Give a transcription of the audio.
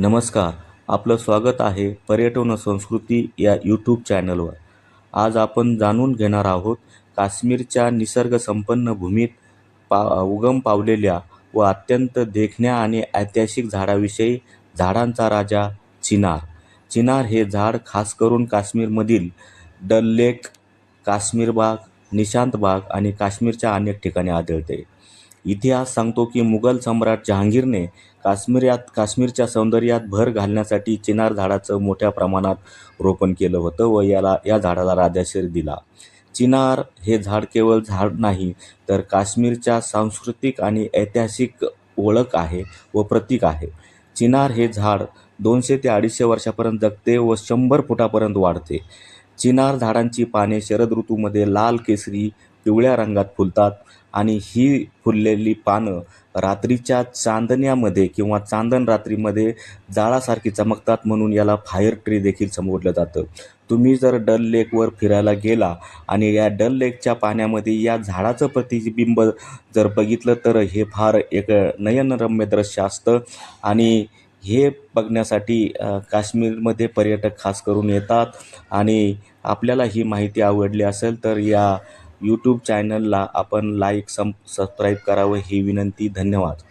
नमस्कार. आपलं स्वागत आहे पर्यटन संस्कृती या यूट्यूब चॅनलवर आज आपण जाणून घेणार आहोत काश्मीरच्या निसर्गसंपन्न भूमीत पा उगम पावलेल्या व अत्यंत देखण्या आणि ऐतिहासिक झाडाविषयी झाडांचा राजा चिनार. चिनार हे झाड खास करून काश्मीरमधील डल लेक काश्मीर बाग निशांत बाग आणि काश्मीरच्या अनेक ठिकाणी आढळते. इतिहास सांगतो की मुघल सम्राट जहांगीरने काश्मीरात काश्मीरच्या सौंदर्यात भर घालण्यासाठी चिनार झाडाचं मोठ्या प्रमाणात रोपण केलं होतं व याला या झाडाला राजाशीर दिला. चिनार हे झाड केवळ झाड नाही तर काश्मीरच्या सांस्कृतिक आणि ऐतिहासिक ओळख आहे व प्रतीक आहे. चिनार हे झाड दोनशे ते अडीचशे वर्षापर्यंत जगते व शंभर फुटापर्यंत वाढते. चिनार झाडांची पाने शरद ऋतूमध्ये लाल केसरी पिवळ्या रंगात फुलतात आणि ही फुललेली पानं रात्रीच्या चांदण्यामध्ये किंवा चांदण रात्रीमध्ये जाळासारखी चमकतात म्हणून याला फायर ट्री देखील संबोधलं जातं. तुम्ही जर डल लेकवर फिरायला गेला आणि या डल लेकच्या पाण्यामध्ये या झाडाचं प्रतिबिंब जर बघितलं तर हे फार एक नयनरम्य दृश्य असतं आणि हे बघण्यासाठी काश्मीरमध्ये पर्यटक खास करून येतात. आणि आपल्याला ही माहिती आवडली असेल तर या यूट्यूब चॅनलला आपण लाईक सम सबस्क्राईब करावं ही विनंती. धन्यवाद.